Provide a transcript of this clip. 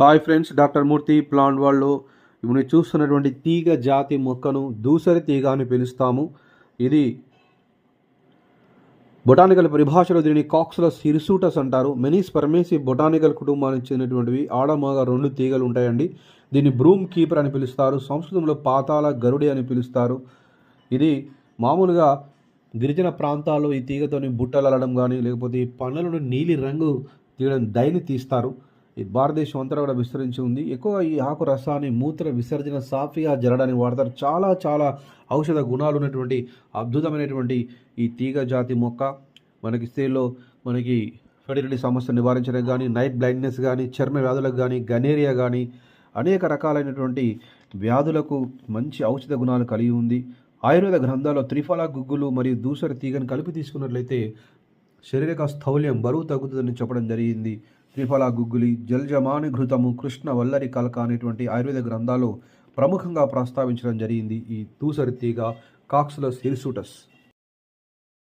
Hi friends doctor Murthy plant వాళ్ళు. ఇప్పుడు చూస్తున్నటువంటి తీగ జాతి మొక్కను దూసరి తీగ అని పిలుస్తాము. ఇది బొటానికల్ పరిభాషలో దీనిని కాక్సులస్ సిరిసూటస్ అంటారు. మెనీస్ పర్మేసి బొటానికల్ కుటుంబానికి చెందినటువంటివి. ఆడమగ రెండు తీగలు ఉంటాయండి. దీన్ని బ్రూమ్ కీపర్ అని పిలుస్తారు. సంస్కృతంలో పాతాల గరుడి అని పిలుస్తారు. ఇది మామూలుగా గిరిజన ప్రాంతాల్లో ఈ తీగతోని బుట్టలు అల్లడం కానీ లేకపోతే ఈ పనులను నీలి రంగు తీయడం దయని తీస్తారు. భారతదేశం అంతా కూడా విస్తరించి ఉంది. ఎక్కువ ఈ ఆకు రసాన్ని మూత్ర విసర్జన సాఫీగా జరగడానికి వాడతారు. చాలా చాలా ఔషధ గుణాలు ఉన్నటువంటి అద్భుతమైనటువంటి ఈ తీగ జాతి మొక్క. మనకి స్త్రీలో మనకి ఫెర్టిలిటీ సమస్య నివారించడానికి కానీ నైట్ బ్లైండ్నెస్ కానీ చర్మ వ్యాధులకు కానీ గనేరియా కానీ అనేక రకాలైనటువంటి వ్యాధులకు మంచి ఔషధ గుణాలు కలిగి ఉంది. ఆయుర్వేద గ్రంథాల్లో త్రిఫల గుగ్గులు మరియు దూసర తీగను కలిపి తీసుకున్నట్లయితే శారీరక స్థౌల్యం బరువు తగ్గుతుందని చెప్పడం జరిగింది. త్రిఫల గుగ్గులి జల్జమాని ఘృతము కృష్ణ వల్లరి కలక అనేటువంటి ఆయుర్వేద గ్రంథాలు ప్రముఖంగా ప్రస్తావించడం జరిగింది ఈ తూసరి తీగ కాక్సులస్ హిల్సూటస్